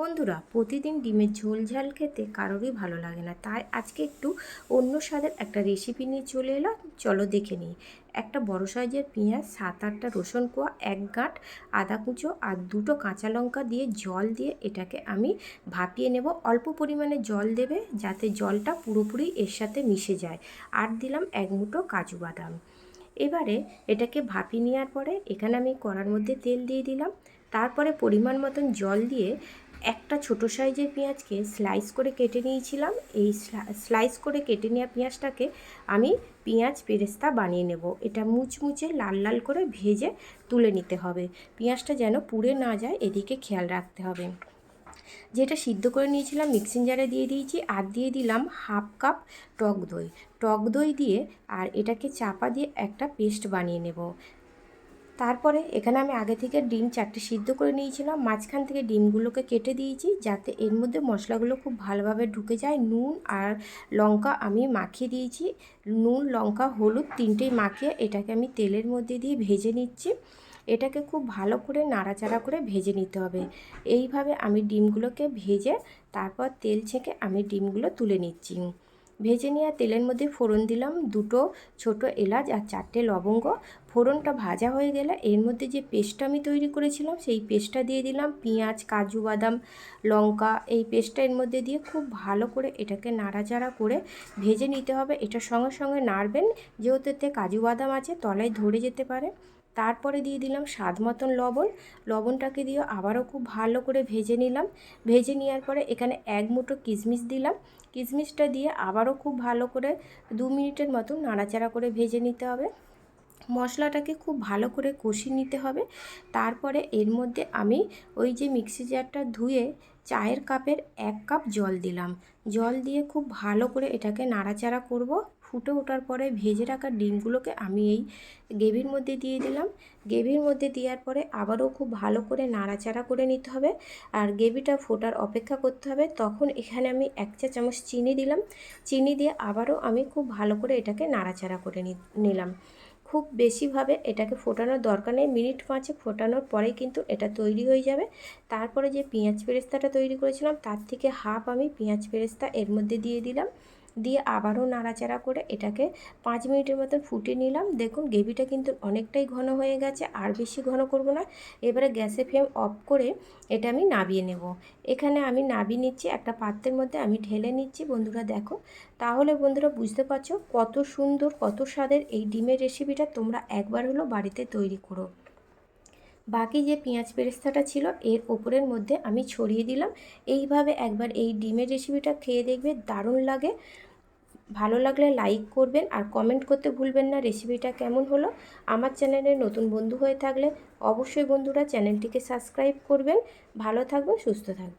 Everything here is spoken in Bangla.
বন্ধুরা, প্রতিদিন ডিমের ঝোল ঝাল খেতে কারোরই ভালো লাগে না। তাই আজকে একটু অন্য স্বাদের একটা রেসিপি নিয়ে চলে এলাম। চলো দেখে নিই। একটা বড় সাইজের পেঁয়াজ, সাত আটটা রসুন কোয়া, এক গাঁট আদা কুচো আর দুটো কাঁচা লঙ্কা দিয়ে জল দিয়ে এটাকে আমি ভাপিয়ে নেব। অল্প পরিমাণে জল দেবে যাতে জলটা পুরোপুরি এর সাথে মিশে যায়। আর দিলাম এক মুঠো কাজু বাদাম। এবারে এটাকে ভাপিয়ে নেওয়ার পরে এখানে আমি কড়ার মধ্যে তেল দিয়ে দিলাম। তারপরে পরিমাণ মতন জল দিয়ে একটা ছোট সাইজের পেঁয়াজকে স্লাইস করে কেটে নিয়েছিলাম। এই স্লাইস করে কেটে নেওয়া পেঁয়াজটাকে আমি পেঁয়াজ পেরেস্তা বানিয়ে নেব। এটা মুচমুচে লাল লাল করে ভেজে তুলে নিতে হবে। পেঁয়াজটা যেন পুড়ে না যায় এদিকে খেয়াল রাখতে হবে। যেটা সিদ্ধ করে নিয়েছিলাম মিক্সিং জারে দিয়ে দিয়েছি। আর দিয়ে দিলাম হাফ কাপ টক দই। টক দই দিয়ে আর এটাকে চাপা দিয়ে একটা পেস্ট বানিয়ে নেব। তারপরে এখানে আমি আগে থেকে ডিম চারটে সিদ্ধ করে নিয়েছিলাম। মাঝখান থেকে ডিমগুলোকে কেটে দিয়েছি যাতে এর মধ্যে মশলাগুলো খুব ভালোভাবে ঢুকে যায়। নুন আর লঙ্কা আমি মাখিয়ে দিয়েছি। নুন, লঙ্কা, হলুদ তিনটেই মাখিয়ে এটাকে আমি তেলের মধ্যে দিয়ে ভেজে নিচ্ছি। এটাকে খুব ভালো করে নাড়াচাড়া করে ভেজে নিতে হবে। এইভাবে আমি ডিমগুলোকে ভেজে তারপর তেল ছেঁকে আমি ডিমগুলো তুলে নিচ্ছি। ভেজে নেওয়া তেলের মধ্যে ফোড়ন দিলাম দুটো ছোট এলাচ আর চারটে লবঙ্গ। ফোড়নটা ভাজা হয়ে গেলে এর মধ্যে যে পেস্টটা আমি তৈরি করেছিলাম সেই পেস্টটা দিয়ে দিলাম পেঁয়াজ, কাজু, বাদাম, লঙ্কা। এই পেস্টটা এর মধ্যে দিয়ে খুব ভালো করে এটাকে নাড়াচাড়া করে ভেজে নিতে হবে। এটার সঙ্গে সঙ্গে নাড়বেন, যেহেতু এতে কাজু বাদাম আছে তলায় ধরে যেতে পারে। তারপরে দিয়ে দিলাম স্বাদ মতন লবণ। লবণটাকে দিয়ে আবারও খুব ভালো করে ভেজে নিলাম। ভেজে নেওয়ার পরে এখানে এক মুঠো কিশমিশ দিলাম। কিশমিশটা দিয়ে আবারও খুব ভালো করে দু মিনিটের মতো নাড়াচাড়া করে ভেজে নিতে হবে। মশলাটাকে খুব ভালো করে কষিয়ে নিতে হবে। তারপরে এর মধ্যে আমি ওই যে মিক্সি জারটা ধুয়ে চায়ের কাপের এক কাপ জল দিলাম। জল দিয়ে খুব ভালো করে এটাকে নাড়াচাড়া করব। ফুটে ওঠার পরে ভেজে রাখা ডিমগুলোকে আমি এই গ্রেভির মধ্যে দিয়ে দিলাম। গ্রেভির মধ্যে দেওয়ার পরে আবারও খুব ভালো করে নাড়াচাড়া করে নিতে হবে আর গ্রেভিটা ফোটার অপেক্ষা করতে হবে। তখন এখানে আমি এক চা চামচ চিনি দিলাম। চিনি দিয়ে আবারও আমি খুব ভালো করে এটাকে নাড়াচাড়া করে নিলাম। খুব বেশিভাবে এটাকে ফোটানোর দরকার নেই। মিনিট পাঁচে ফোটানোর পরেই কিন্তু এটা তৈরি হয়ে যাবে। তারপরে যে পেঁয়াজ পেরেস্তাটা তৈরি করেছিলাম, তার থেকে হাফ আমি পেঁয়াজ পেরেস্তা এর মধ্যে দিয়ে দিলাম। দিয়ে আবারও নাড়াচাড়া করে এটাকে পাঁচ মিনিটের মতন ফুটে নিলাম। দেখুন, গ্রেভিটা কিন্তু অনেকটাই ঘন হয়ে গেছে, আর বেশি ঘন করব না। এবারে গ্যাসে ফ্লেম অফ করে এটা আমি নাবিয়ে নেব। এখানে আমি নাবিয়ে নিচ্ছি, একটা পাত্রের মধ্যে আমি ঢেলে নিচ্ছি। বন্ধুরা, দেখো, তাহলে বন্ধুরা বুঝতে পারছ কত সুন্দর, কত স্বাদের এই ডিমের রেসিপিটা তোমরা একবার হলো বাড়িতে তৈরি করো। বাকি যে পেঁয়াজ পেরেস্তাটা ছিল, এর ওপরের মধ্যে আমি ছড়িয়ে দিলাম। এইভাবে একবার এই ডিমের রেসিপিটা খেয়ে দেখবে, দারুণ লাগে। ভালো লাগলে লাইক করবেন আর কমেন্ট করতে ভুলবেন না রেসিপিটা কেমন হলো। আমার চ্যানেলে নতুন বন্ধু হয়ে থাকলে অবশ্যই বন্ধুরা চ্যানেলটিকে সাবস্ক্রাইব করবেন। ভালো থাকবেন, সুস্থ থাকবেন।